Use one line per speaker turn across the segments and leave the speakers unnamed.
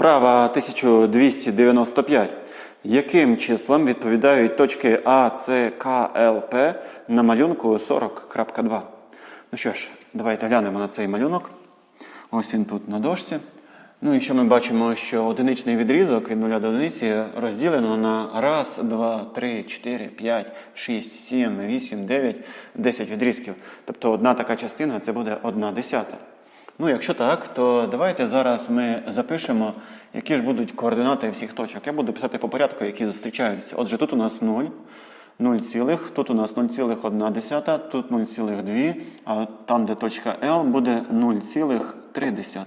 Вправа 1295. Яким числам відповідають точки А, С, К, Л, П на малюнку 40.2? Ну що ж, давайте глянемо на цей малюнок. Ось він тут на дошці. Ну і що ми бачимо, що одиничний відрізок від 0 до одиниці розділено на 1, 2, 3, 4, 5, 6, 7, 8, 9, 10 відрізків. Тобто одна така частина це буде 1 десята. Ну, якщо так, то давайте зараз ми запишемо, які ж будуть координати всіх точок. Я буду писати по порядку, які зустрічаються. Отже, тут у нас 0, 0, цілих, тут у нас 0,1, тут 0,2, а там, де точка L, буде 0,3.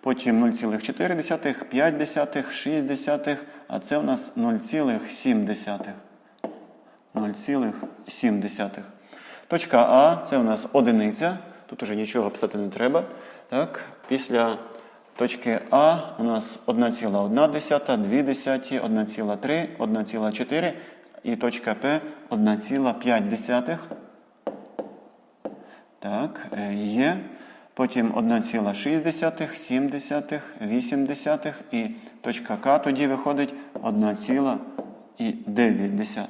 Потім 0,4, 5, десятих, 6, а це у нас 0,7. 0,7. Точка А це у нас одиниця. Тут уже нічого писати не треба. Так? Після точки А у нас 1,1, 2 1,3, 1,4 і точка П 1,5. Так, е, є. Потім 1,6, 7, 8 і точка К тоді виходить 1,9.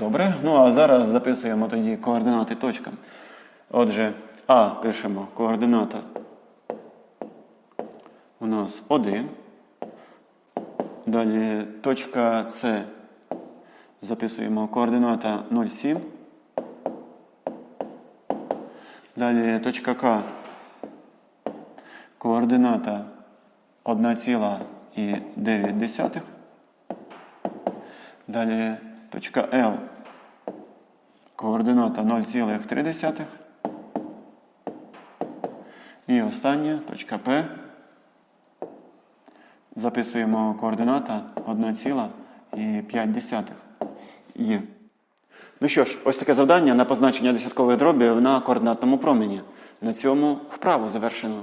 Добре? Ну а зараз записуємо тоді координати точкам. Отже, А пишемо координата у нас 1. Далі точка С записуємо координата 0,7. Далі точка К. Координата 1,9. Далі точка L. Координата 0,3. І остання точка П. Записуємо координата 1,5. Є. Ну що ж, ось таке завдання на позначення десяткової дробів на координатному промені. На цьому вправу завершено.